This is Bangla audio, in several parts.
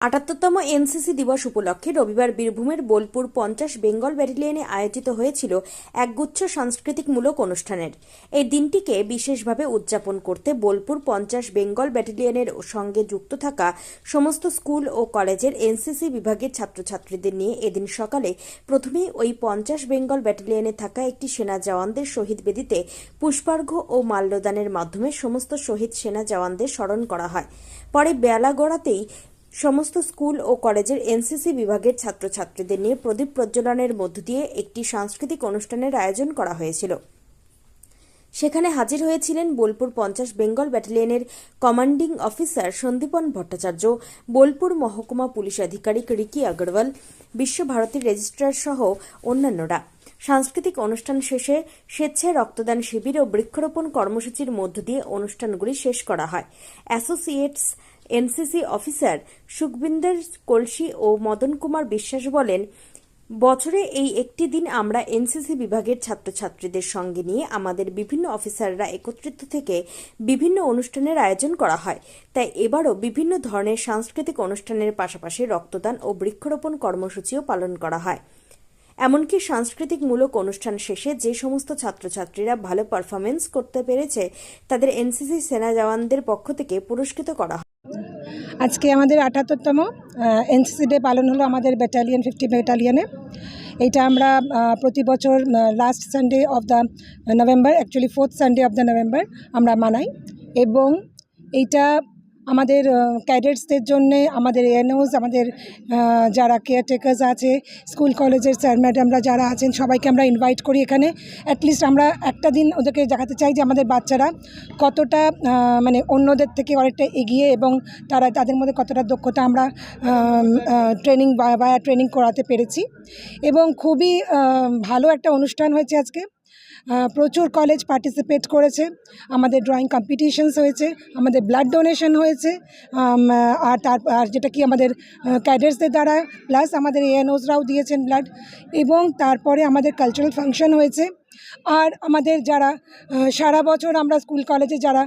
আটাত্তরতম এনসিসি দিবস উপলক্ষে রবিবার বীরভূমের বোলপুর পঞ্চাশ বেঙ্গল ব্যাটালিয়নে আয়োজিত হয়েছিল একগুচ্ছ সাংস্কৃতিকমূলক অনুষ্ঠানের। এই দিনটিকে বিশেষভাবে উদযাপন করতে বোলপুর পঞ্চাশ বেঙ্গল ব্যাটালিয়নের সঙ্গে যুক্ত থাকা সমস্ত স্কুল ও কলেজের এনসিসি বিভাগের ছাত্রছাত্রীদের নিয়ে এদিন সকালে প্রথমেই ওই পঞ্চাশ বেঙ্গল ব্যাটালিয়নে থাকা একটি সেনা জওয়ানদের শহীদ বেদিতে পুষ্পার্ঘ্য ও মাল্যদানের মাধ্যমে সমস্ত শহীদ সেনা জওয়ানদের স্মরণ করা হয়। পরে বেলা গড়াতেই সমস্ত স্কুল ও কলেজের এনসিসি বিভাগের ছাত্রছাত্রীদের নিয়ে প্রদীপ প্রজ্বলনের মধ্য দিয়ে একটি সাংস্কৃতিক অনুষ্ঠানের আয়োজন করা হয়েছিল। সেখানে হাজির হয়েছিলেন বোলপুর পঞ্চাশ বেঙ্গল ব্যাটালিয়নের কমান্ডিং অফিসার সন্দীপন ভট্টাচার্য, বোলপুর মহকুমা পুলিশ আধিকারিক রিকি আগরওয়াল বিশ্বভারতীর রেজিস্ট্রার সহ অন্যান্যরা। সাংস্কৃতিক অনুষ্ঠান শেষে স্বেচ্ছায় রক্তদান শিবির ও বৃক্ষরোপণ কর্মসূচির মধ্য দিয়ে অনুষ্ঠানগুলি শেষ করা হয়। অ্যাসোসিয়েটস এনসিসি অফিসার সুখবিন্দর কলসি ও মদন কুমার বিশ্বাস বলেন, বছরে এই একটি দিন আমরা এনসিসি বিভাগের ছাত্রছাত্রীদের সঙ্গে নিয়ে আমাদের বিভিন্ন অফিসাররা একত্রিত থেকে বিভিন্ন অনুষ্ঠানের আয়োজন করা হয়। তাই এবারও বিভিন্ন ধরনের সাংস্কৃতিক অনুষ্ঠানের পাশাপাশি রক্তদান ও বৃক্ষরোপণ কর্মসূচিও পালন করা হয়। এমনকি সাংস্কৃতিকমূলক অনুষ্ঠান শেষে যে সমস্ত ছাত্রছাত্রীরা ভালো পারফরমেন্স করতে পেরেছে, তাদের এনসিসি সেনা জওয়ানদের পক্ষ থেকে পুরস্কৃত করা হয়। আজকে আমাদের আঠাত্তরতম এনসিসি ডে পালন হলো আমাদের ব্যাটালিয়ান ফিফটি ব্যাটালিয়ানে এইটা আমরা প্রতি বছর last Sunday of the November actually fourth Sunday of the November আমরা মানাই। এবং এইটা আমাদের ক্যাডেটসদের জন্য আমাদের এএনওস আমাদের যারা কেয়ারটেকার্স আছে স্কুল কলেজের স্যার ম্যাডামরা যারা আছেন, সবাইকে আমরা ইনভাইট করি এখানে। অ্যাটলিস্ট আমরা একটা দিন ওদেরকে দেখাতে চাই যে আমাদের বাচ্চারা কতটা মানে অন্যদের থেকে অনেকটা এগিয়ে এবং তারা, তাদের মধ্যে কতটা দক্ষতা আমরা ট্রেনিং বা ট্রেনিং করাতে পেরেছি। এবং খুবই ভালো একটা অনুষ্ঠান হয়েছে আজকে। প্রচুর কলেজ পার্টিসিপেট করেছে। আমাদের ড্রয়িং কম্পিটিশনস হয়েছে, আমাদের ব্লাড ডোনেশন হয়েছে আর তার, আর যেটা কি আমাদের ক্যাডেটসদের দ্বারা প্লাস আমাদের এএনওসরাও দিয়েছেন ব্লাড এবং তারপরে আমাদের কালচারাল ফাংশন হয়েছে। আর আমাদের যারা সারা বছর আমরা স্কুল কলেজে যারা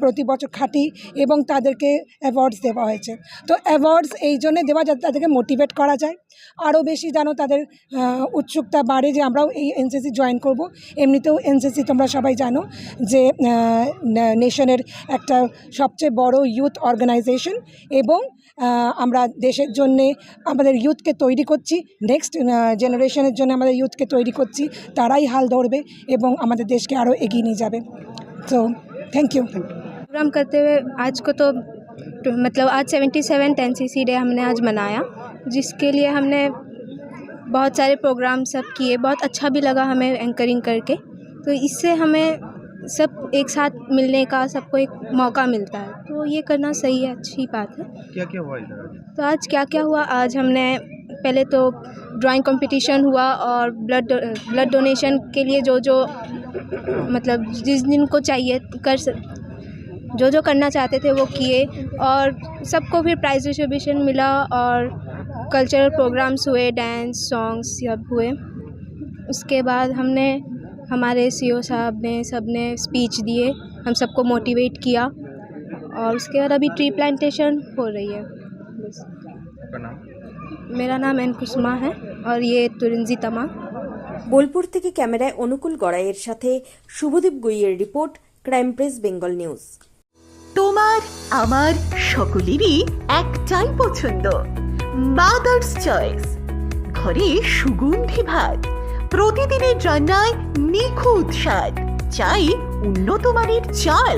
প্রতি বছর খাটি এবং তাদেরকে অ্যাওয়ার্ডস দেওয়া হয়েছে। তো অ্যাওয়ার্ডস এই জন্যে দেওয়া যাতে তাদেরকে মোটিভেট করা যায়। আরও বেশি যেন তাদের উৎসুকতা বাড়ে যে আমরাও এই এনসিসি জয়েন করব। এমনিতেও এনসিসি তোমরা সবাই জানো যে নেশনের একটা সবচেয়ে বড় ইউথ অর্গানাইজেশন এবং আমরা দেশের জন্যে আমাদের ইউথকে তৈরি করছি। নেক্সট জেনারেশনের জন্য আমাদের ইউথকে তৈরি করছি। তারাই হাল ধরবে এবং আমাদের দেশকে আরও এগিয়ে নিয়ে যাবে তো থ্যাংক ইউ प्रोग्राम करते हुए आज को तो तो मतलब आज seventy seven ten C C day हमने आज मनाया जिसके लिए हमने बहुत सारे प्रोग्राम सब किए बहुत अच्छा भी लगा हमें एंकरिंग करके तो इससे हमें सब एक साथ मिलने का सबको एक मौका मिलता है तो ये करना सही है अच्छी बात है क्या क्या हुआ इधर आज? तो आज क्या क्या हुआ आज हमने पहले तो ड्राइंग कंपटीशन हुआ और ब्लड ब्लड डोनेशन के लिए जो जो मतलब जिस दिन को चाहिए कर जो जो करना चाहते थे वो किए और सबको फिर प्राइज डिस्ट्रीब्यूशन मिला और कल्चरल प्रोग्राम्स हुए डांस सॉन्ग्स सब हुए। उसके बाद हमने, हमारे सी साहब ने सबने स्पीच दिए, हम सबको मोटिवेट किया और उसके बाद अभी ट्री प्लांटेशन हो रही है। मेरा नाम एन कुसुमा है और ये तुरंजी तमा বোলপুর থেকে ক্যামেরায় অনুকূল গড়াইয়ের সাথে Subhadip গুইয়ের report crime press Bengal news তোমার আমার সকলেরই একটাই পছন্দ মাদার্স চয়েস ঘরে সুগন্ধি ভাত প্রতিদিনের রান্নায় নিখুঁত স্বাদ চাই উন্নত মানের চাল